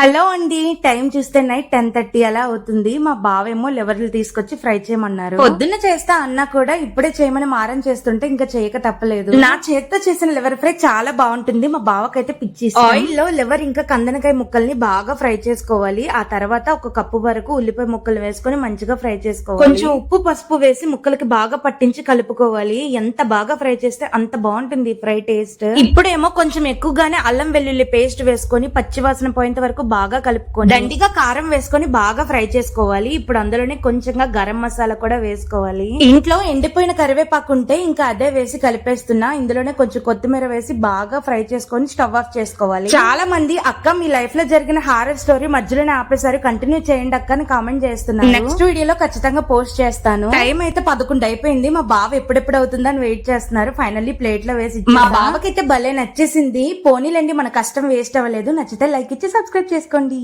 Hello అండి. Time చూస్తే night ten thirty అలా అవుతుంది. మా బావేమో లెవర్లు తీసుకొచ్చి ఫ్రై చేయమన్నారు. పొద్దున్న చేస్తా అన్నా కూడా ఇప్పుడే చేయమని మారం చేస్తుంటే ఇంకా చేయక తప్పలేదు. నా చేత్తో చేసిన లివర్ ఫ్రై చాలా బాగుంటుంది. మా బావకైతే పిచ్చి ఆయిల్లో లివర్ ఇంకా కందనకాయ ముక్కల్ని బాగా ఫ్రై చేసుకోవాలి. ఆ తర్వాత ఒక కప్పు వరకు ఉల్లిపాయ ముక్కలు వేసుకొని మంచిగా ఫ్రై చేసుకోవాలి. కొంచెం ఉప్పు పసుపు వేసి ముక్కలకి బాగా పట్టించి కలుపుకోవాలి. ఎంత బాగా ఫ్రై చేస్తే అంత బాగుంటుంది ఫ్రై టేస్ట్. ఇప్పుడేమో కొంచెం ఎక్కువగానే అల్లం వెల్లుల్లి పేస్ట్ వేసుకొని పచ్చివాసన పోయేంత వరకు బాగా కలుపుకొని దండిగా కారం వేసుకొని బాగా ఫ్రై చేసుకోవాలి. ఇప్పుడు అందులోనే కొంచెంగా గరం మసాలా కూడా వేసుకోవాలి. ఇంట్లో ఎండిపోయిన కరివేపాకు ఉంటే ఇంకా అదే వేసి కలిపేస్తున్నా. ఇందులోనే కొంచెం కొత్తిమీర వేసి బాగా ఫ్రై చేసుకొని స్టవ్ ఆఫ్ చేసుకోవాలి. చాలా మంది అక్క మీ లైఫ్లో జరిగిన హారర్ స్టోరీ మధ్యలోనే ఆపేసారి కంటిన్యూ చేయండి అక్క అని కామెంట్ చేస్తున్నాను నెక్స్ట్ వీడియోలో ఖచ్చితంగా పోస్ట్ చేస్తాను. టైం అయితే పదకొండు అయిపోయింది. మా బావ ఎప్పుడెప్పుడు అవుతుందని వెయిట్ చేస్తున్నారు. ఫైనల్లీ ప్లేట్లో వేసి మా బావకైతే భలే నచ్చేసింది. పోనీలండి మన కష్టం వేస్ట్ అవ్వలేదు. నచ్చితే లైక్ ఇచ్చి సబ్స్క్రైబ్ చేసుకోండి.